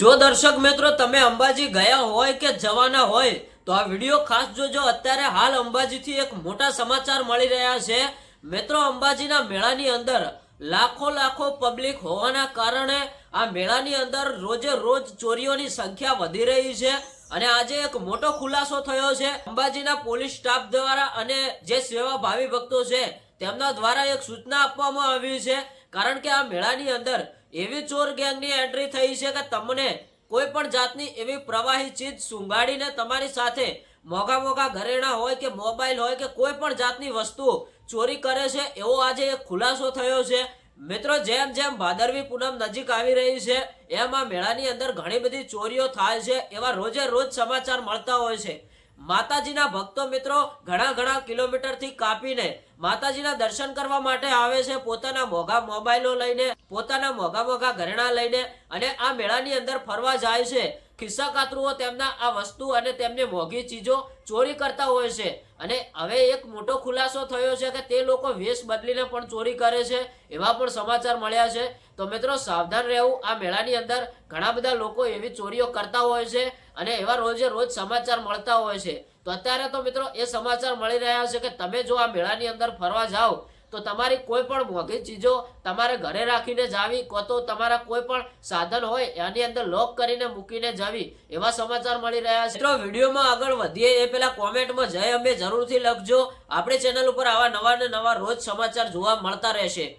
જો દર્શક મિત્રો તમે અંબાજી ગયા હોય કે જવાના હોય, તો આ વીડિયો ખાસ જોજો. અત્યારે હાલ અંબાજીથી એક મોટા સમાચાર મળી રહ્યા છે. મિત્રો, અંબાજીના મેળાની અંદર લાખો લાખો પબ્લિક હોવાના કારણે આ મેળાની અંદર રોજે રોજ ચોરીઓની સંખ્યા વધી રહી છે અને આજે એક મોટો ખુલાસો થયો છે. અંબાજીના પોલીસ સ્ટાફ દ્વારા અને જે સેવા ભાવિ ભક્તો છે, તેમના દ્વારા એક સૂચના આપવામાં આવી છે. કારણ કે આ મેળાની અંદર એવી ચોર ગેંગની એન્ટ્રી થઈ છે કે તમને કોઈ પણ જાતની એવી પ્રવાહી ચીજ સુંઘાડીને તમારી સાથે મોઘા મોઘા ઘરેણા હોય કે મોબાઈલ હોય કે કોઈ પણ જાતની વસ્તુઓ ચોરી કરે છે, એવો આજે એક ખુલાસો થયો છે. મિત્રો, જેમ જેમ ભાદરવી પૂનમ નજીક આવી રહી છે, એમ મેળાની અંદર ઘણી બધી ચોરીઓ થાય છે, એવા રોજે રોજ સમાચાર મળતા હોય છે. માતાજીના ભક્તો મિત્રો ઘણા ઘણા કિલોમીટરથી કાપીને માતાજીના દર્શન કરવા માટે આવે છે, પોતાના મોઘા મોબાઈલો લઈને, પોતાના મોઘા મોઘા ઘરેણા લઈને અને આ મેળાની અંદર ફરવા જાય છે. ખિસ્સા કાતરુઓ તેમના આ વસ્તુ અને તેમની મોંઘી ચીજો ચોરી કરતા હોય છે. અને હવે એક મોટો ખુલાસો થયો છે કે તે લોકો વેશ બદલીને પણ ચોરી કરે છે. એવા પણ સમાચાર મળ્યા છે. તો મિત્રો, સાવધાન રહેવું. આ મેળાની અંદર ઘણા બધા લોકો એવી ચોરીઓ કરતા હોય છે અને એવા રોજે રોજ સમાચાર મળતા હોય છે. તો અત્યારે તો મિત્રો, એ સમાચાર મળી રહ્યા છે કે તમે જો આ મેળાની અંદર ફરવા જાઓ તો તમારી કોઈ પણ મોંઘી ચીજો તમારે ઘરે રાખીને જાવી કો તો તમારા કોઈ પણ સાધન હોય, એની અંદર લોક કરીને મૂકીને જાવી. એવા સમાચાર મળી રહ્યા છે. મિત્રો, વિડીયોમાં આગળ વધીએ, એ પહેલા કોમેન્ટમાં જય અમે જરૂરથી લખજો. આપણી ચેનલ ઉપર આવા નવા ને નવા રોજ સમાચાર જોવા મળતા રહેશે.